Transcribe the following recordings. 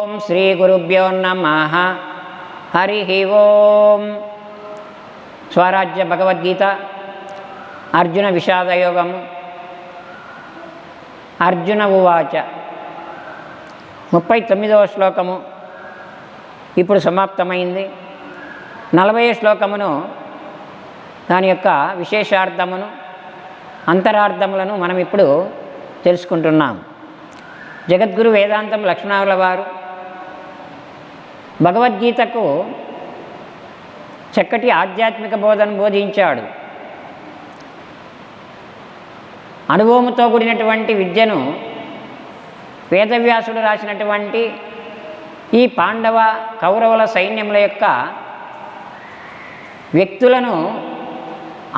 ఓం శ్రీ గురుభ్యో నమ. హరి ఓం. స్వరాజ్య భగవద్గీత. అర్జున విషాదయోగము. అర్జున ఉవాచ. ముప్పై తొమ్మిదవ శ్లోకము ఇప్పుడు సమాప్తమైంది. నలభై శ్లోకమును దాని యొక్క విశేషార్థమును అంతరార్థములను మనం ఇప్పుడు తెలుసుకుంటున్నాం. జగద్గురు వేదాంతం లక్ష్మణావుల వారు భగవద్గీతకు చక్కటి ఆధ్యాత్మిక బోధన బోధించాడు. అనుభవముతో కూడినటువంటి విద్యను వేదవ్యాసుడు రాసినటువంటి ఈ పాండవ కౌరవుల సైన్యముల యొక్క వ్యక్తులను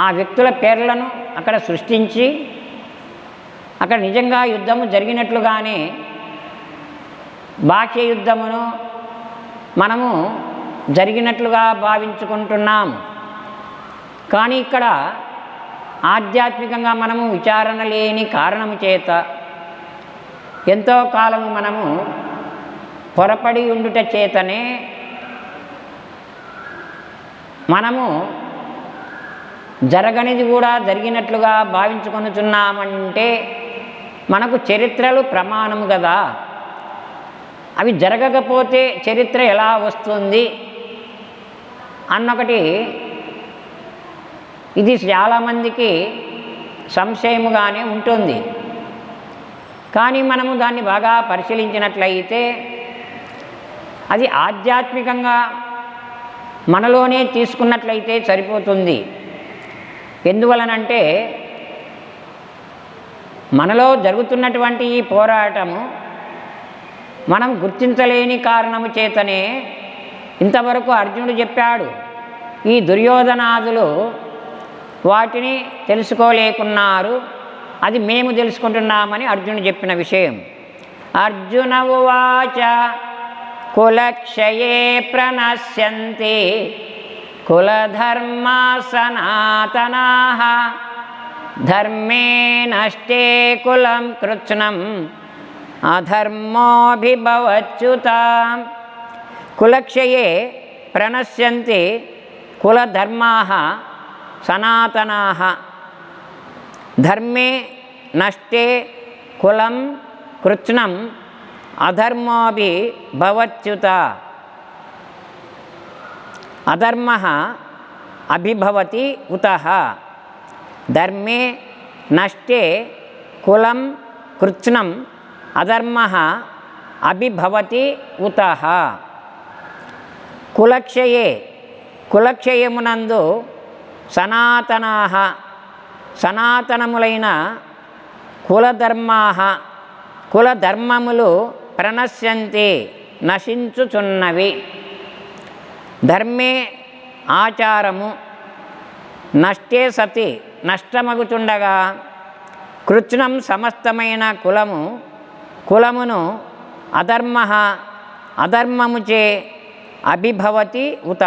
ఆ వ్యక్తుల పేర్లను అక్కడ సృష్టించి అక్కడ నిజంగా యుద్ధము జరిగినట్లుగానే బాహ్య యుద్ధమును మనము జరిగినట్లుగా భావించుకుంటున్నాము కానీ ఇక్కడ ఆధ్యాత్మికంగా మనము విచారణ లేని కారణము చేత ఎంతో కాలము మనము పొరపడి ఉండుట చేతనే మనము జరగనిది కూడా జరిగినట్లుగా భావించుకొనుచున్నామంటే మనకు చరిత్రలు ప్రమాణము కదా అవి జరగకపోతే చరిత్ర ఎలా వస్తుంది అన్నొకటి. ఇది చాలామందికి సంశయముగానే ఉంటుంది. కానీ మనము దాన్ని బాగా పరిశీలించినట్లయితే అది ఆధ్యాత్మికంగా మనలోనే తీసుకున్నట్లయితే సరిపోతుంది. ఎందువలనంటే మనలో జరుగుతున్నటువంటి ఈ పోరాటము మనం గుర్తించలేని కారణము చేతనే ఇంతవరకు అర్జునుడు చెప్పాడు ఈ దుర్యోధనాదులు వాటిని తెలుసుకోలేకున్నారు అది మేము తెలుసుకుంటున్నామని అర్జునుడు చెప్పిన విషయం. అర్జున ఉవాచ కులక్షయే ప్రణశ్యంతి కులధర్మా సనాతనా ధర్మే నష్టే కులం కృత్స్నం. అధర్మోభిభవచ్యుత కులక్షయే ప్రణశ్యంతి కులధర్మా సనాతనా ధర్మే నష్టే కులం కృత్స్నం అధర్మోభి భవచ్యుత అధర్మ అభిభవతి ఉత ధర్మే నష్టే కులం కృత్స్నం అధర్మ అభిభవతి ఉత కులక్షయే కులక్షయమునందు సనాతనా సనాతనములైన కులధర్మా కులధర్మములు ప్రణశ్యంతి నశించుచున్నవి ధర్మే ఆచారము నష్టే సతి నష్టమగుచుండగా కృత్స్నం సమస్తమైన కులము కులమును అధర్మ అధర్మముచే అభిభవతి ఉత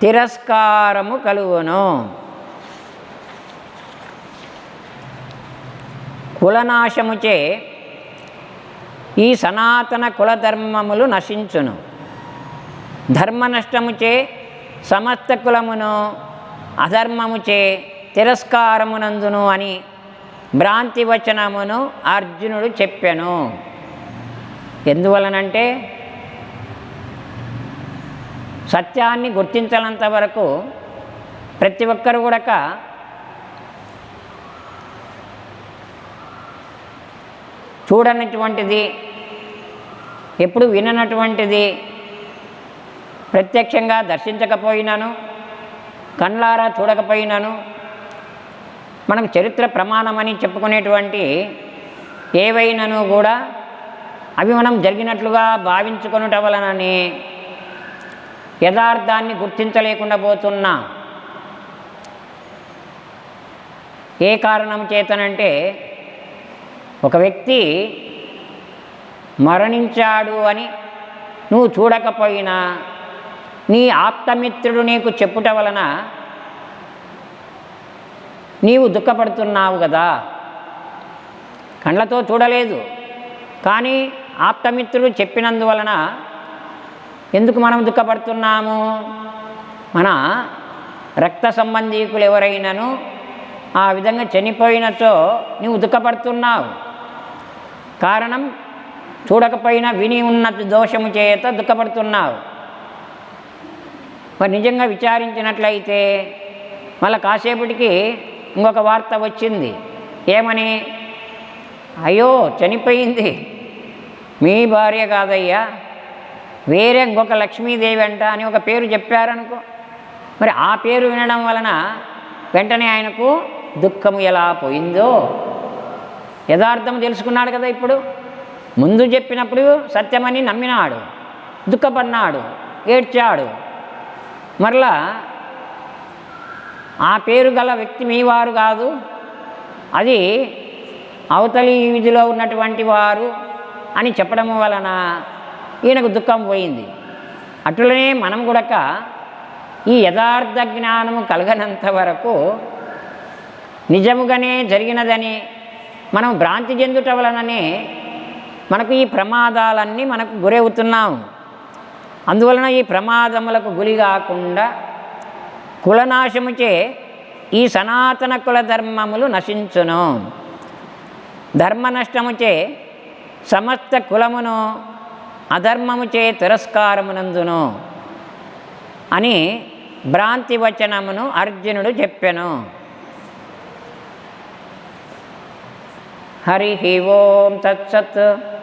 తిరస్కారము కలుగును. కులనాశముచే ఈ సనాతన కులధర్మములు నశించును. ధర్మ నష్టముచే సమస్త కులమును అధర్మముచే తిరస్కారమునందును అని భ్రాంతి వచనమును అర్జునుడు చెప్పాను. ఎందువలనంటే సత్యాన్ని గుర్తించనంత వరకు ప్రతి ఒక్కరు కూడా చూడనటువంటిది ఎప్పుడు విననటువంటిది ప్రత్యక్షంగా దర్శించకపోయినాను కళ్ళారా చూడకపోయినాను మనకు చరిత్ర ప్రమాణమని చెప్పుకునేటువంటి ఏవైనాను కూడా అవి మనం జరిగినట్లుగా భావించుకొనుట వలనని యథార్థాన్ని గుర్తించలేకుండా పోతున్నా ఏ కారణం చేతనంటే ఒక వ్యక్తి మరణించాడు అని నువ్వు చూడకపోయినా నీ ఆప్తమిత్రుడు నీకు చెప్పుట వలన నీవు దుఃఖపడుతున్నావు కదా. కళ్ళతో చూడలేదు. కానీ ఆప్తమిత్రులు చెప్పినందువలన ఎందుకు మనం దుఃఖపడుతున్నాము? మన రక్త సంబంధీకులు ఎవరైనాను ఆ విధంగా చనిపోయినచో నీవు దుఃఖపడుతున్నావు. కారణం చూడకపోయినా విని ఉన్న దోషము చేత దుఃఖపడుతున్నావు. మరి నిజంగా విచారించినట్లయితే మళ్ళీ కాసేపటికి ఇంకొక వార్త వచ్చింది. ఏమని? అయ్యో చనిపోయింది. మీ భార్య కాదయ్యా. వేరే ఇంకొక లక్ష్మీదేవి అంట అని ఒక పేరు చెప్పారనుకో. మరి ఆ పేరు వినడం వలన వెంటనే ఆయనకు దుఃఖము ఎలా పోయిందో? యథార్థం తెలుసుకున్నాడు కదా ఇప్పుడు. ముందు చెప్పినప్పుడు సత్యమని నమ్మినాడు. దుఃఖపడినాడు. ఏడ్చాడు. మరలా ఆ పేరు గల వ్యక్తి మీ వారు కాదు. అది అవతలి వీధిలో ఉన్నటువంటి వారు అని చెప్పడం వలన ఈయనకు దుఃఖం పోయింది. అట్లనే మనం కూడా ఈ యథార్థ జ్ఞానము కలగనంత వరకు నిజముగానే జరిగినదని మనం భ్రాంతి చెందుట వలననే మనకు ఈ ప్రమాదాలన్నీ మనకు గురవుతున్నాము. అందువలన ఈ ప్రమాదములకు గురి కాకుండా కులనాశముచే ఈ సనాతన కుల ధర్మములు నశించును. ధర్మ నష్టముచే సమస్త కులమును అధర్మముచే తిరస్కారమునందును అని భ్రాంతి వచనమును అర్జునుడు చెప్పెను. హరి ఓం తత్సత్.